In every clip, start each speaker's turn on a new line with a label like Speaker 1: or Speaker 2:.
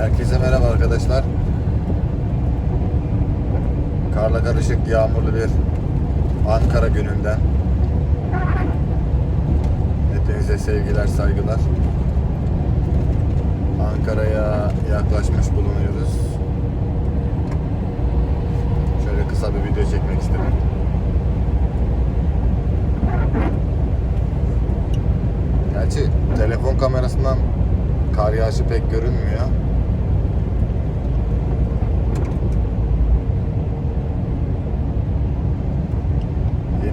Speaker 1: Herkese merhaba arkadaşlar. Karla karışık yağmurlu bir Ankara gününden. Hepinize sevgiler, saygılar. Ankara'ya yaklaşmış bulunuyoruz. Şöyle kısa bir video çekmek istedim. Gerçi telefon kamerasından kar yağışı pek görünmüyor.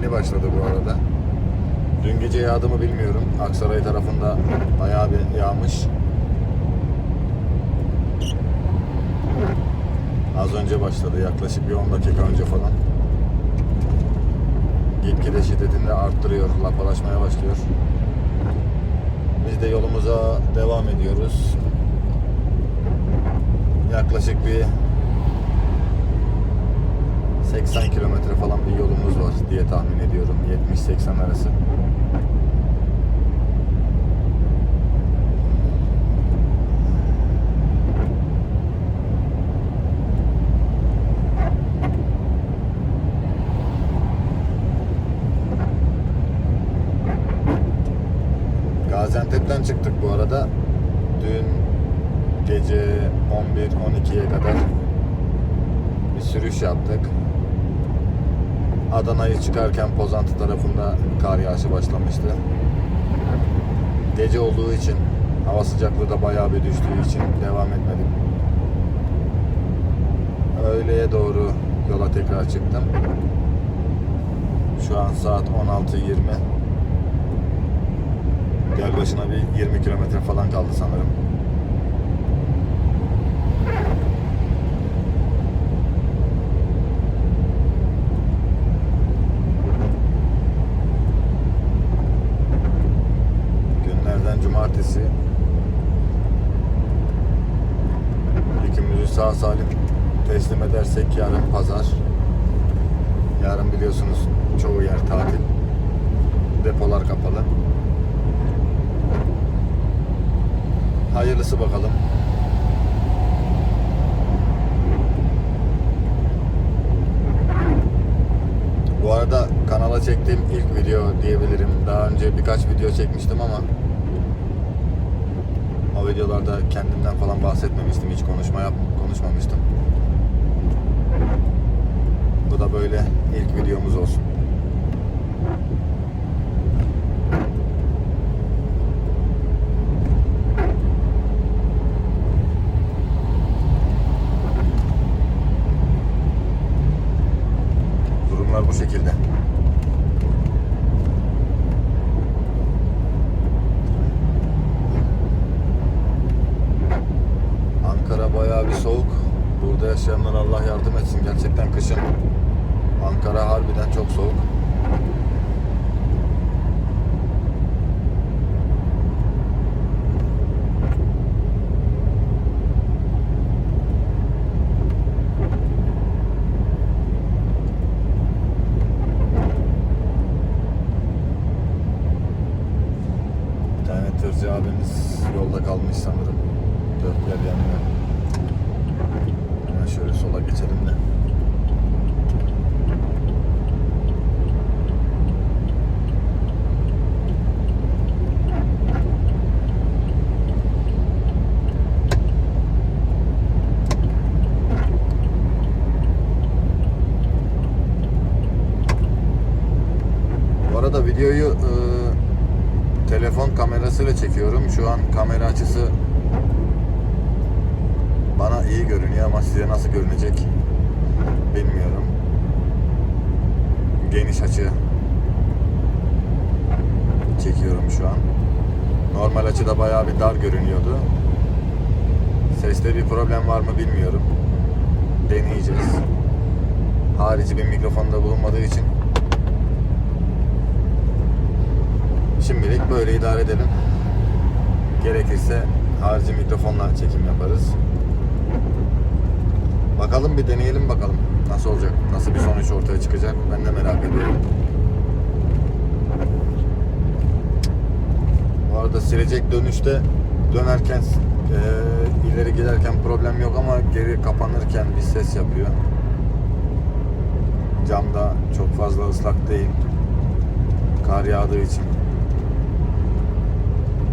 Speaker 1: Yeni başladı bu arada. Dün gece yağdı mı bilmiyorum. Aksaray tarafında bayağı bir yağmış. Az önce başladı. Yaklaşık bir 10 dakika önce falan. Gitgide şiddetini de arttırıyor. Lapalaşmaya başlıyor. Biz de yolumuza devam ediyoruz. Yaklaşık bir 80 kilometre falan bir yolumuz var diye tahmin ediyorum. 70-80 arası. Gaziantep'ten çıktık bu arada. Dün gece 11-12'ye kadar bir sürüş yaptık. Adana'yı çıkarken Pozantı tarafında kar yağışı başlamıştı. Gece olduğu için hava sıcaklığı da bayağı bir düştüğü için devam etmedim. Öğleye doğru yola tekrar çıktım. Şu an saat 16.20. Gel başına bir 20 kilometre falan kaldı sanırım. Cumartesi. Yükümüzü sağ salim teslim edersek yarın pazar. Yarın biliyorsunuz çoğu yer tatil. Depolar kapalı. Hayırlısı bakalım. Bu arada kanala çektiğim ilk video diyebilirim. Daha önce birkaç video çekmiştim ama o videolarda kendimden falan bahsetmemiştim. Hiç konuşma yap konuşmamıştım. Bu da böyle ilk videomuz olsun. Durumlar bu şekilde. Ankara bayağı bir soğuk. Burada yaşayanlar Allah yardım etsin. Gerçekten kışın Ankara harbiden çok soğuk. Bir tane tırcı abimiz yolda kalmış sanırım. Dörtler yanıyor. Hemen şöyle sola geçelim de. Bu arada videoyu e, kamerasıyla çekiyorum. Şu an kamera açısı bana iyi görünüyor ama size nasıl görünecek bilmiyorum. Geniş açı çekiyorum şu an. Normal açıda bayağı bir dar görünüyordu. Seste bir problem var mı bilmiyorum. Deneyeceğiz. Harici bir mikrofonda bulunmadığı için Şimdilik böyle idare edelim. Gerekirse harici mikrofonla çekim yaparız. Bakalım bir deneyelim bakalım nasıl olacak, nasıl bir sonuç ortaya çıkacak ben de merak ediyorum. Bu arada silecek dönüşte dönerken e, ileri giderken problem yok ama geri kapanırken bir ses yapıyor. Camda çok fazla ıslak değil. Kar yağdığı için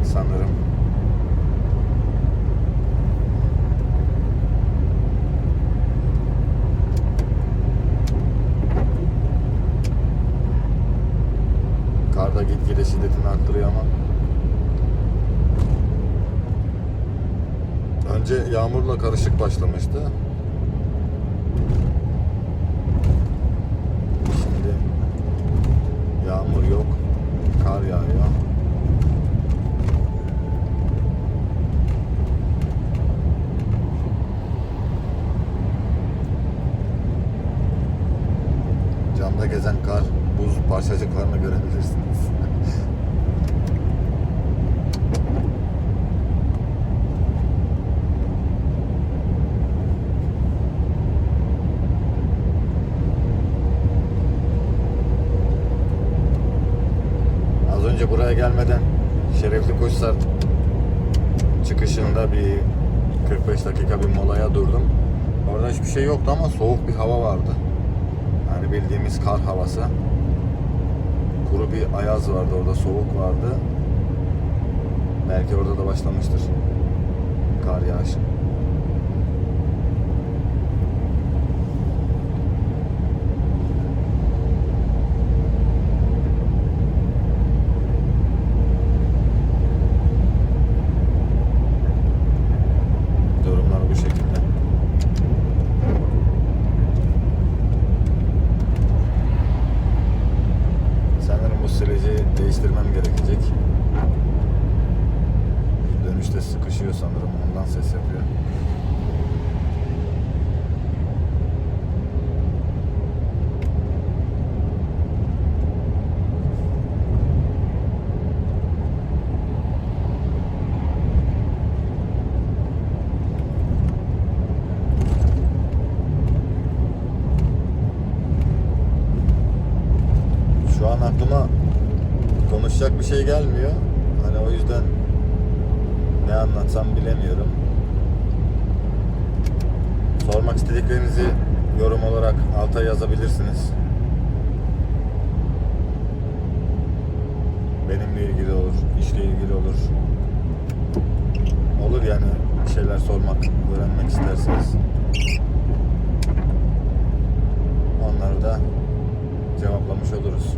Speaker 1: sanırım. Karda gitgide şiddetini arttırıyor ama Önce yağmurla karışık başlamıştı. Şimdi yağmur yok, kar yağıyor. Camda gezen kar, buz parçacıklarını görebilirsiniz. Az önce buraya gelmeden Şerefli Koçsar çıkışında bir 45 dakika bir molaya durdum. Orada hiçbir şey yoktu ama soğuk bir hava vardı. Yani bildiğimiz kar havası. Kuru bir ayaz vardı orada, soğuk vardı. Belki orada da başlamıştır kar yağışı. Durumlar bu şekilde. Sanırım bu süreci değiştirmem gerekecek. Dönüşte sıkışıyor sanırım. Ondan ses yapıyor. Şu an aklıma konuşacak bir şey gelmiyor. Hani o yüzden ne anlatsam bilemiyorum. Sormak istediklerinizi yorum olarak alta yazabilirsiniz. Benimle ilgili olur, işle ilgili olur. Olur yani bir şeyler sormak, öğrenmek isterseniz. Onları da cevaplamış oluruz.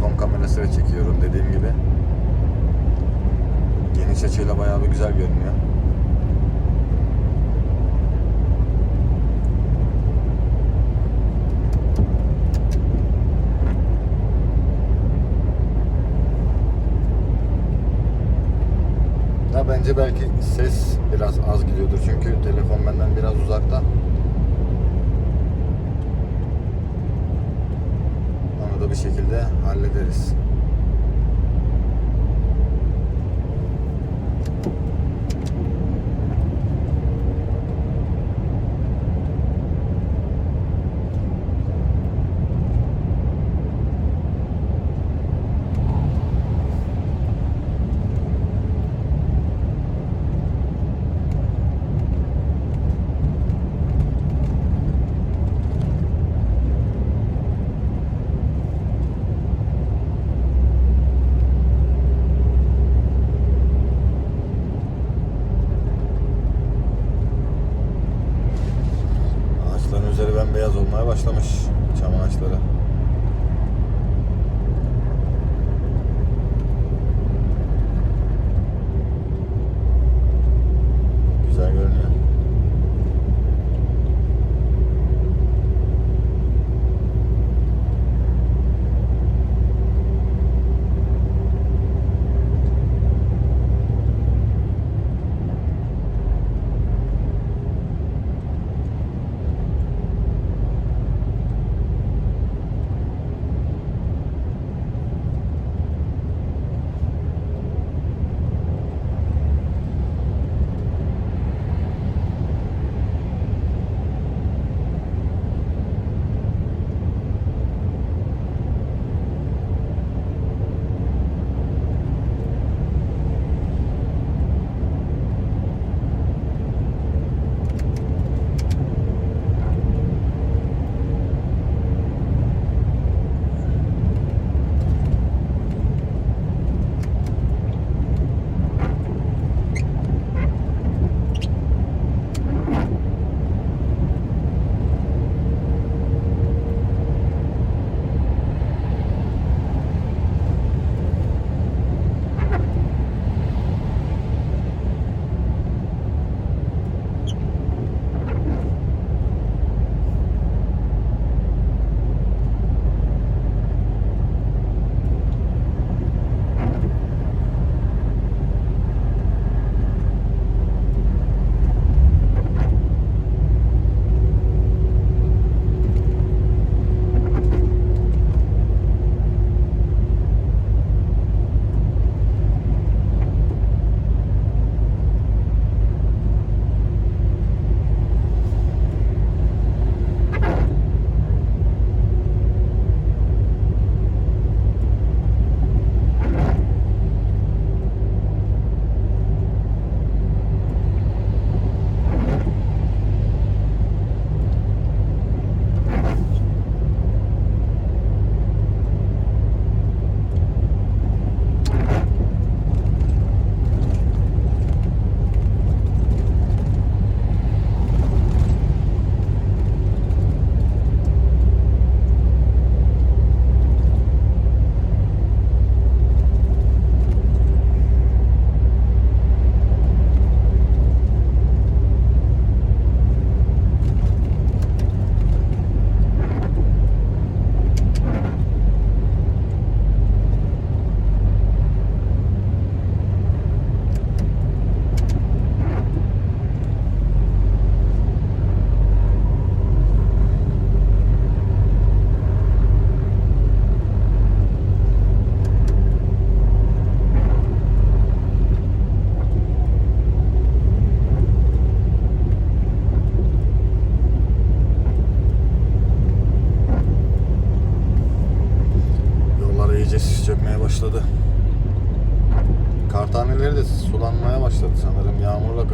Speaker 1: telefon kamerasıyla çekiyorum dediğim gibi. Geniş açıyla bayağı bir güzel görünüyor. Ya bence belki ses biraz az gidiyordur çünkü telefon benden biraz uzakta. Bir şekilde hallederiz.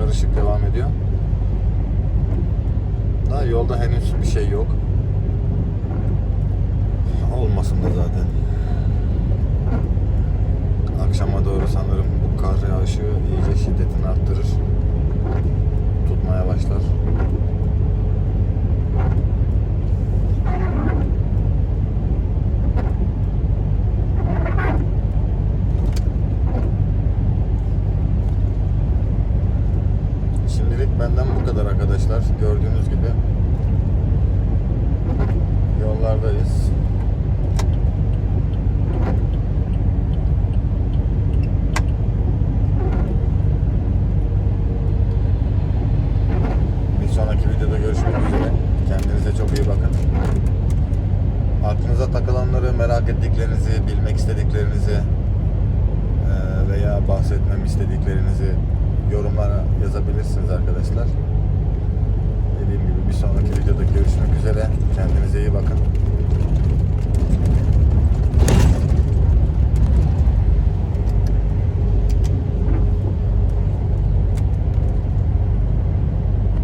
Speaker 1: Karışık devam ediyor. Daha yolda henüz bir şey yok. Olmasın da zaten. Akşama doğru sanırım bu kar yağışı iyice şiddetini arttırır. Tutmaya başlar. görüşmek üzere. Kendinize çok iyi bakın. Aklınıza takılanları, merak ettiklerinizi, bilmek istediklerinizi e, veya bahsetmemi istediklerinizi yorumlara yazabilirsiniz arkadaşlar. Dediğim gibi bir sonraki videoda görüşmek üzere. Kendinize iyi bakın.